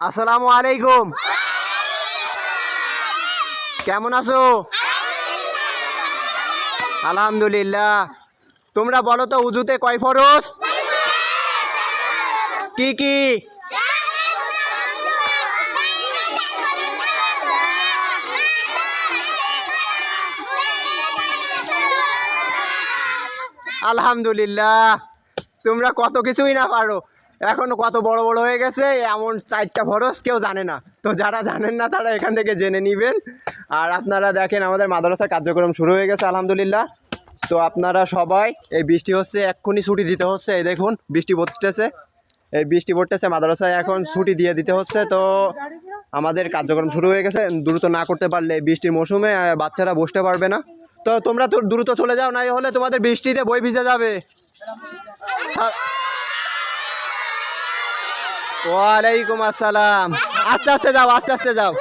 আসসালামু আলাইকুম। কেমন আছো? আলহামদুলিল্লাহ। তোমরা বলো তো, উজুতে কয় ফরজ? কি কি? আলহামদুলিল্লাহ। তোমরা কত কিছুই না পারো। এখনও কত বড় বড় হয়ে গেছে, এমন চারটা ফরজ কেউ জানে না। তো যারা জানেন না, তারা এখান থেকে জেনে নেবেন। আর আপনারা দেখেন, আমাদের মাদ্রাসার কার্যক্রম শুরু হয়ে গেছে, আলহামদুলিল্লাহ। তো আপনারা সবাই, এই বৃষ্টি হচ্ছে, এক্ষুনি ছুটি দিতে হচ্ছে, এই দেখুন, বৃষ্টি পড়তেছে। এই বৃষ্টি পড়তেছে, মাদ্রাসায় এখন ছুটি দিয়ে দিতে হচ্ছে। তো আমাদের কার্যক্রম শুরু হয়ে গেছে, দ্রুত না করতে পারলে বৃষ্টির মৌসুমে বাচ্চারা বসতে পারবে না। তো তোমরা তো দ্রুত চলে যাও, না হলে তোমাদের বৃষ্টিতে বই ভিজে যাবে। ওয়ালাইকুম আসসালাম। আস্তে আস্তে যাও আস্তে আস্তে যাও।